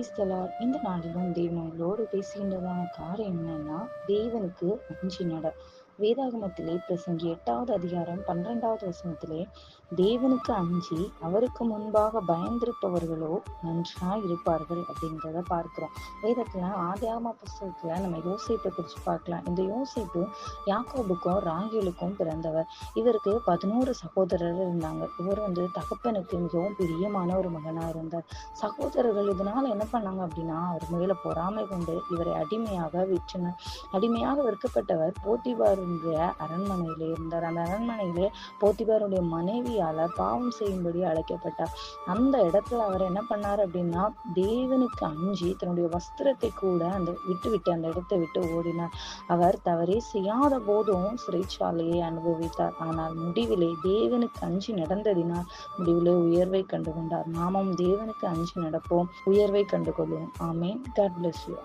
பிரைஸ்தலார் இந்த நாளிலும் தேவனோடு பேசுகின்றதான காரியம் என்னன்னா தேவனுக்கு அஞ்சு நட. வேதாகமத்திலே பிரசங்கி எட்டாவது அதிகாரம் பன்னிரெண்டாவது வசனத்திலே தேவனுக்கு அஞ்சி அவருக்கு முன்பாக பயந்திருப்பவர்களோ நன்றா இருப்பார்கள் அப்படிங்கிறத பார்க்கிறோம். வேதத்துல ஆதியாகம புஸ்தகத்துல நம்ம யோசிப்பை குறிச்சு பார்க்கலாம். இந்த யோசிப்பு யாக்கோபுக்கும் ராகிலுக்கும் பிறந்தவர். இவருக்கு பதினோரு சகோதரர் இருந்தாங்க. இவர் வந்து தகப்பனுக்கு மிகவும் பிரியமான ஒரு மகனா இருந்தார். சகோதரர்கள் இதனால என்ன பண்ணாங்க அப்படின்னா அவர் மேல பொறாமை கொண்டு இவரை அடிமையாக விற்றனர். அடிமையாக விற்கப்பட்டவர் போத்திபாருடைய அரண்மனையிலே இருந்தார். அந்த அரண்மனையிலே போத்திபாருடைய மனைவியால பாவம் செய்யும்படி அழைக்கப்பட்டார். அந்த இடத்துல அவர் என்ன பண்ணார் அப்படின்னா தேவனுக்கு அஞ்சி தன்னுடைய வஸ்திரத்தை கூட அந்த விட்டு விட்டு அந்த இடத்தை விட்டு ஓடினார். அவர் தவறே செய்யாத போதும் சிறைச்சாலையை அனுபவித்தார். ஆனால் முடிவிலே தேவனுக்கு அஞ்சு நடந்ததினால் முடிவிலே உயர்வை கண்டு கொண்டார் நாமும் தேவனுக்கு அஞ்சு நடப்போம் உயர்வை கண்டு கொள்வோம் ஆமேன். God bless you